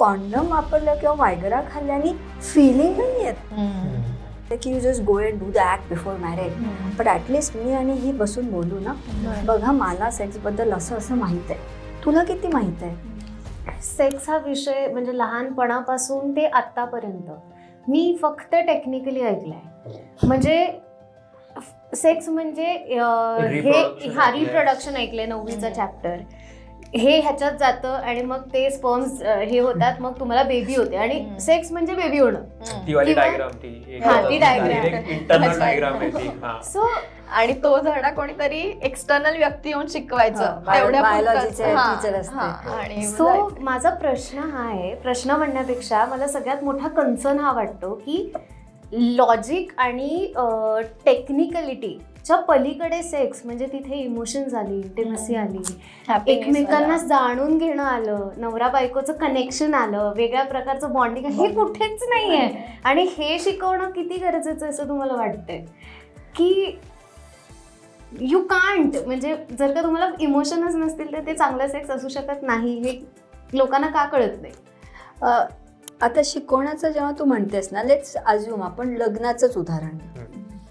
Condom वापरलं किंवा Viagra खाल्ल्याने फिलिंग नाही येत. की you just go and do the act before marriage but at least मी आणि ही बसून बोलू ना बघा मला सेक्सबद्दल असं असं माहीत आहे तुला किती माहीत आहे सेक्स हा विषय म्हणजे लहानपणापासून ते आत्तापर्यंत मी फक्त टेक्निकली ऐकलंय. म्हणजे सेक्स म्हणजे हे हा ऐकलंय. रिप्रोडक्शन ऐकलंय नववीचं. चॅप्टर हे ह्याच्यात जातं आणि मग ते स्पर्म्स हे होतात मग तुम्हाला बेबी होते आणि. सेक्स म्हणजे बेबी होणं ती वाली किंवा- डायग्राम ती एक हा, ती. इंटरनल. डायग्राम आहे ती हा सो आणि तो धडा कोणीतरी एक्सटर्नल व्यक्ती येऊन शिकवायचं हा. हा, teacher असते. हा, आणि सो जायचं. माझा प्रश्न हा आहे प्रश्न म्हणण्यापेक्षा मला सगळ्यात मोठा कन्सर्न हा वाटतो की लॉजिक आणि टेक्निकलिटीच्या पलीकडे सेक्स म्हणजे तिथे इमोशन्स आली इंटिमसी आली एकमेकांना. जाणून घेणं आलं नवरा बायकोचं कनेक्शन आलं वेगळ्या प्रकारचं बॉन्डिंग हे कुठेच नाहीये. आणि हे शिकवणं किती गरजेचं आहे असं तुम्हाला वाटतंय? की यू कांट म्हणजे जर का तुम्हाला इमोशनच नसतील तर ते चांगलं सेक्स असू शकत नाही हे लोकांना का कळत नाही? आता शिकवण्याचं जेव्हा तू म्हणतेस ना लेट्स अज्युम आपण लग्नाचंच उदाहरण.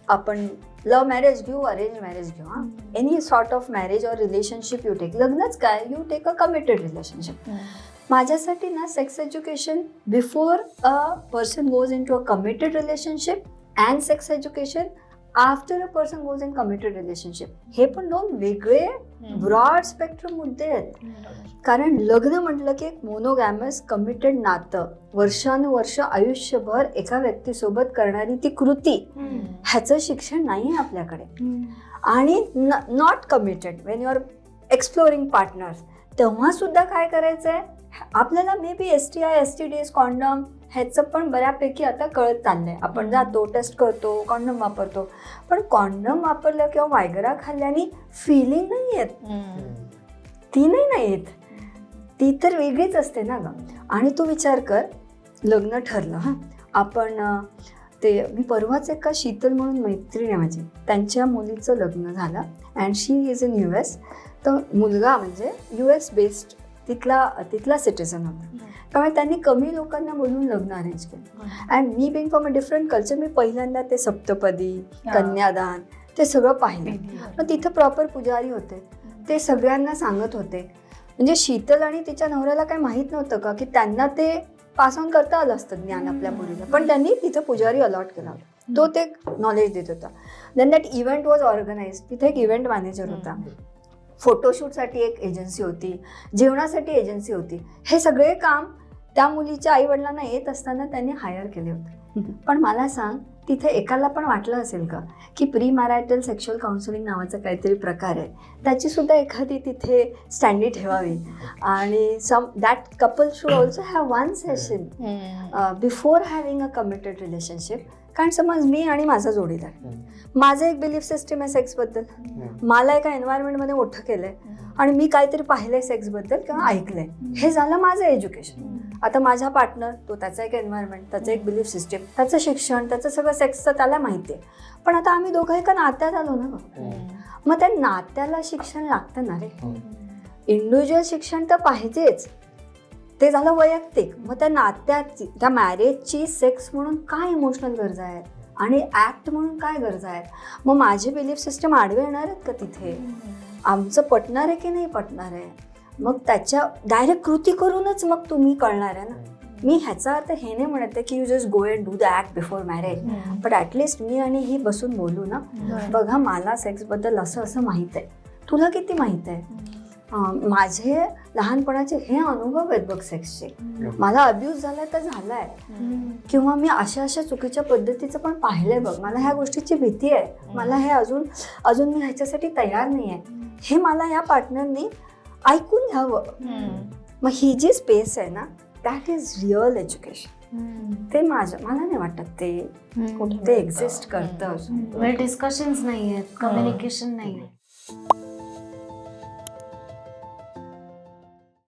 आपण लव्ह मॅरेज घेऊ अरेंज मॅरेज घेऊ हां. Any sort of marriage or relationship you take लग्नच काय? You take a committed relationship माझ्यासाठी ना sex education before a person goes into a committed relationship and sex education after a person goes in committed relationship हे पण दोन वेगळे broad spectrum मुद्दे आहेत. कारण लग्न म्हटलं की एक मोनोगॅमस कमिटेड नातं. वर्षानुवर्ष आयुष्यभर एका व्यक्तीसोबत करणारी ती कृती. ह्याचं शिक्षण नाही आहे आपल्याकडे आणि not committed when you are exploring partners तेव्हा सुद्धा काय करायचं आहे आपल्याला maybe S T I S T D S condom ह्याचं पण बऱ्यापैकी आता कळत चाललंय. आपण जातो टेस्ट करतो कॉन्डम वापरतो. पण कॉन्डम वापरलं किंवा वायगरा खाल्ल्याने फिलिंग नाही येत. ती नाही ना येत. ती तर वेगळीच असते ना ग. आणि तू विचार कर लग्न ठरलं हां. आपण ते मी परवाच एका शीतल म्हणून मैत्रीण आहे माझी. त्यांच्या मुलीचं लग्न झालं. And she is in U S तर मुलगा म्हणजे यू एस बेस्ड तिथला तिथला सिटिझन होता. त्यामुळे त्यांनी कमी लोकांना बोलून लग्न अरेंज केलं. And me being from a different culture मी पहिल्यांदा ते सप्तपदी कन्यादान ते सगळं पाहिलं. मग तिथं प्रॉपर पुजारी होते. ते सगळ्यांना सांगत होते. म्हणजे शीतल आणि तिच्या नवऱ्याला काही माहीत नव्हतं का की त्यांना ते पास ऑन करता आलं असतं ज्ञान आपल्या मुलीला पण त्यांनी तिथं पुजारी अलॉट केला. होता तो ते नॉलेज देत होता. Then that event was organize तिथे एक इव्हेंट मॅनेजर होता. फोटोशूटसाठी एक एजन्सी होती जेवणासाठी एजन्सी होती. हे सगळे काम त्या मुलीच्या आईवडिलांना येत असताना त्यांनी हायर केले होते. पण मला सांग तिथे एकाला पण वाटलं असेल का की प्री मॅरायटल सेक्शुअल काउन्सिलिंग नावाचा काहीतरी प्रकार आहे? त्याची सुद्धा एखादी तिथे स्टँडी ठेवावी. आणि some that couple should also have one session before having a committed relationship कारण समज मी आणि माझा जोडीदार. माझं एक बिलीफ सिस्टम आहे सेक्सबद्दल मला एका एन्व्हायरमेंटमध्ये मोठं केलंय. आणि मी काहीतरी पाहिलंय सेक्सबद्दल किंवा ऐकलंय. हे झालं माझं एज्युकेशन आता माझा पार्टनर तो त्याचा एक एन्व्हायरमेंट त्याचं एक बिलीफ सिस्टम त्याचं शिक्षण त्याचं सगळं सेक्सचं त्याला माहिती आहे. पण आता आम्ही दोघं एका नात्यात आलो ना गं. मग त्या नात्याला शिक्षण लागतं ना रे. इंडिव्हिज्युअल शिक्षण तर पाहिजेच. ते झालं वैयक्तिक. मग त्या नात्याची त्या मॅरेजची सेक्स म्हणून काय इमोशनल गरजा आहेत? आणि ॲक्ट म्हणून काय गरजा आहेत? मग माझे बिलीफ सिस्टम आडवे येणार आहेत का तिथे? आमचं पटणार आहे की नाही पटणार आहे? मग त्याच्या डायरेक्ट कृती करूनच मग तुम्ही कळणार आहे ना? मी ह्याचा अर्थ हे नाही म्हणत आहे की you just go and do the act before marriage but at least मी आणि ही बसून बोलू ना? बघा मला सेक्सबद्दल असं असं माहीत आहे. तुला किती माहीत आहे? माझे लहानपणाचे हे अनुभव आहेत बघ सेक्सचे मला अब्यूज झालाय तर झालाय. किंवा मी अशा अशा चुकीच्या पद्धतीचं पण पाहिलंय बघ. मला ह्या गोष्टीची भीती आहे. मला हे अजून अजून मी ह्याच्यासाठी तयार नाही आहे हे मला या पार्टनरनी ऐकून घ्यावं. मग ही जी स्पेस आहे ना दॅट इज रिअल एज्युकेशन ते माझं मला नाही वाटत ते ते एक्झिस्ट करतं अजून. डिस्कशन्स नाही आहेत कम्युनिकेशन नाही आहे